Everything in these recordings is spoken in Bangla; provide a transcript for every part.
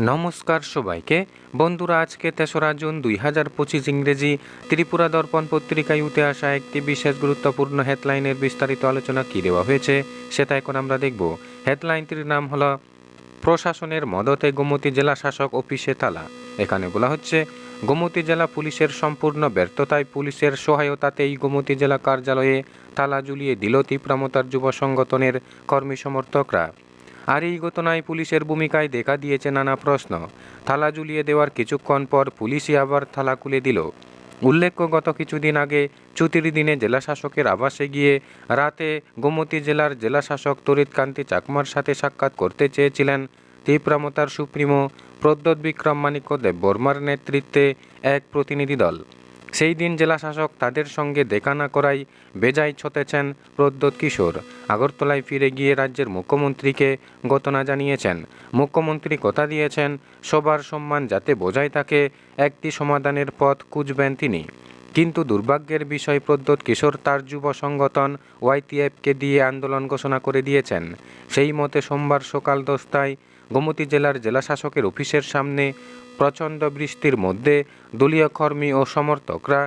নমস্কার সবাইকে। বন্ধুরা, আজকে তেসরা জুন দুই হাজার পঁচিশ ইংরেজি ত্রিপুরা দর্পণ পত্রিকায় উঠে আসা একটি বিশেষ গুরুত্বপূর্ণ হেডলাইনের বিস্তারিত আলোচনা কী দেওয়া হয়েছে, সেটা এখন আমরা দেখব। হেডলাইনটির নাম হলো, প্রশাসনের মদতে গোমতী জেলা শাসক অফিসে তালা। এখানে বলা হচ্ছে, গোমতী জেলা পুলিশের সম্পূর্ণ ব্যর্থতায় পুলিশের সহায়তাতেই গোমতী জেলা কার্যালয়ে তালা ঝুলিয়ে দিল তীব্রামতার যুব সংগঠনের কর্মী সমর্থকরা। আর এই ঘটনায় পুলিশের ভূমিকায় দেখা দিয়েছে নানা প্রশ্ন। থালা ঝুলিয়ে দেওয়ার কিছুক্ষণ পর পুলিশই আবার থালা খুলে দিল। উল্লেখ্য, গত কিছুদিন আগে ছুটির দিনে জেলা শাসকের আবাসে গিয়ে রাতে গোমতী জেলার জেলা শাসক তরিত কান্তি চাকমার সাথে সাক্ষাৎ করতে চেয়েছিলেন তীব্রামতার সুপ্রিমো প্রদ্যোৎ বিক্রম মাণিক্য দেব বর্মার নেতৃত্বে এক প্রতিনিধি দল। সেই দিন জেলা শাসক তাদের সঙ্গে দেখা না করাই বেজায় ছতেছেন প্রদ্যোৎ কিশোর। আগরতলায় ফিরে গিয়ে রাজ্যের মুখ্যমন্ত্রীকে গতনা জানিয়েছেন। মুখ্যমন্ত্রী কথা দিয়েছেন, সবার সম্মান যাতে বজায় থাকে, একটি সমাধানের পথ খুঁজবেন তিনি। কিন্তু দুর্ভাগ্যের বিষয় প্রদ্যোৎ কিশোর তার যুব সংগঠন ওয়াইটিএফকে দিয়ে আন্দোলন ঘোষণা করে দিয়েছেন। সেই মতে সোমবার সকাল দশটায় গোমতী জেলার জেলা শাসকের অফিসের সামনে প্রচণ্ড বৃষ্টির মধ্যে দলীয় কর্মী ও সমর্থকরা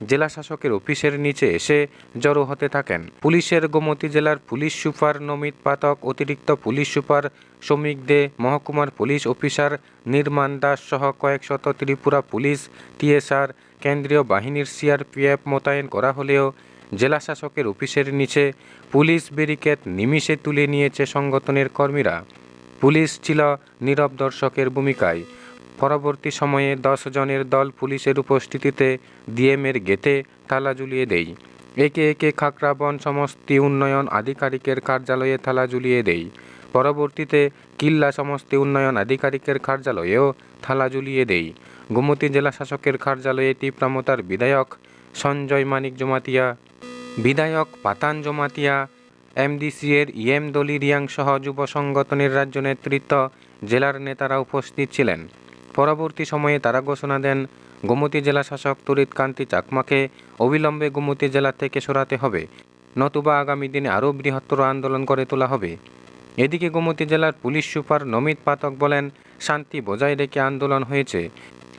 জেলা শাসকের অফিসের নিচে এসে জড়ো হতে থাকেন। পুলিশের গোমতী জেলার পুলিশ সুপার নমিত পাতক অতিরিক্ত পুলিশ সুপার শ্রমিক দে, মহকুমার পুলিশ অফিসার নির্মাণ দাস সহ কয়েকশত ত্রিপুরা পুলিশ, টিএসআর কেন্দ্রীয় বাহিনীর সিআরপিএফ মোতায়েন করা হলেও জেলা শাসকের অফিসের নিচে পুলিশ ব্যারিকেড নিমিষে তুলে নিয়েছে সংগঠনের কর্মীরা। পুলিশ ছিল নীরব দর্শকের ভূমিকায়। পরবর্তী সময়ে দশ জনের দল পুলিশের উপস্থিতিতে ডিএমের গেটে তালা ঝুলিয়ে দেয়। একে একে খাকরাবন সমষ্টি উন্নয়ন আধিকারিকের কার্যালয়ে থালা ঝুলিয়ে দেয়। পরবর্তীতে কিল্লা সমষ্টি উন্নয়ন আধিকারিকের কার্যালয়েও থালা ঝুলিয়ে দেয়। গোমতী জেলা শাসকের কার্যালয়ে তীব্রামতার বিধায়ক সঞ্জয় মানিক জমাতিয়া, বিধায়ক পাতান জমাতিয়া, এমডিসিএর ইএম দলি রিয়াং সহ যুব সংগঠনের রাজ্য নেতৃত্ব জেলার নেতারা উপস্থিত ছিলেন। পরবর্তী সময়ে তারা ঘোষণা দেন, গোমতী জেলা শাসক তরিত কান্তি চাকমাকে অবিলম্বে গোমতী জেলা থেকে সরাতে হবে। নতুবা আগামী দিনে আরও বৃহত্তর আন্দোলন করে তোলা হবে। এদিকে গোমতী জেলার পুলিশ সুপার নমিত পাতক বলেন, শান্তি বজায় রেখে আন্দোলন হয়েছে।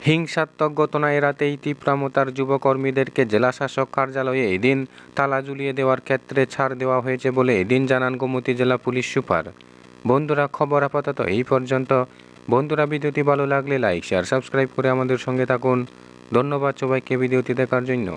হিংসাত্মক ঘটনা এড়াতেই তীব্রামতার যুবকর্মীদেরকে জেলাশাসক কার্যালয়ে এদিন তালা ঝুলিয়ে দেওয়ার ক্ষেত্রে ছাড় দেওয়া হয়েছে বলে এদিন জানান গোমতি জেলা পুলিশ সুপার। বন্ধুরা, খবর আপাতত এই পর্যন্ত। বন্ধুরা, ভিডিওটি ভালো লাগলে লাইক, শেয়ার, সাবস্ক্রাইব করে আমাদের সঙ্গে থাকুন। ধন্যবাদ সবাইকে ভিডিওটি দেখার জন্য।